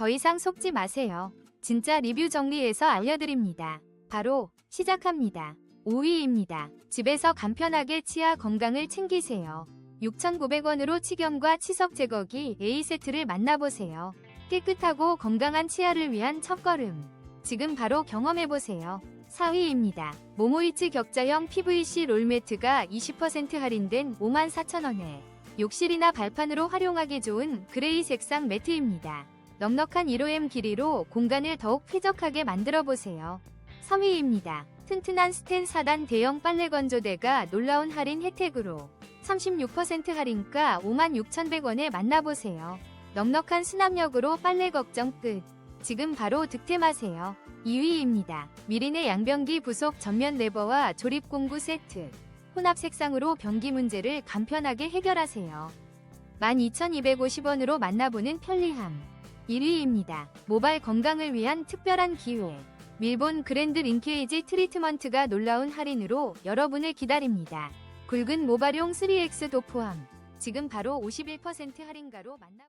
더 이상 속지 마세요. 진짜 리뷰 정리해서 알려드립니다. 바로 시작합니다. 5위입니다. 집에서 간편하게 치아 건강을 챙기세요. 6,900원으로 치경과 치석 제거기 A세트를 만나보세요. 깨끗하고 건강한 치아를 위한 첫걸음. 지금 바로 경험해보세요. 4위입니다. 모모이츠 격자형 PVC 롤매트가 20% 할인된 54,000원에 욕실이나 발판으로 활용하기 좋은 그레이 색상 매트입니다. 넉넉한 1호M 길이로 공간을 더욱 쾌적하게 만들어 보세요. 3위입니다. 튼튼한 스텐 4단 대형 빨래 건조대가 놀라운 할인 혜택으로 36% 할인가 56,100원에 만나보세요. 넉넉한 수납력으로 빨래 걱정 끝. 지금 바로 득템하세요. 2위입니다. 미린의 양변기 부속 전면 레버와 조립 공구 세트. 혼합 색상으로 변기 문제를 간편하게 해결하세요. 12,250원으로 만나보는 편리함. 1위입니다. 모발 건강을 위한 특별한 기회. 밀본 그랜드 링케이지 트리트먼트가 놀라운 할인으로 여러분을 기다립니다. 굵은 모발용 3X 도 포함. 지금 바로 51% 할인가로 만나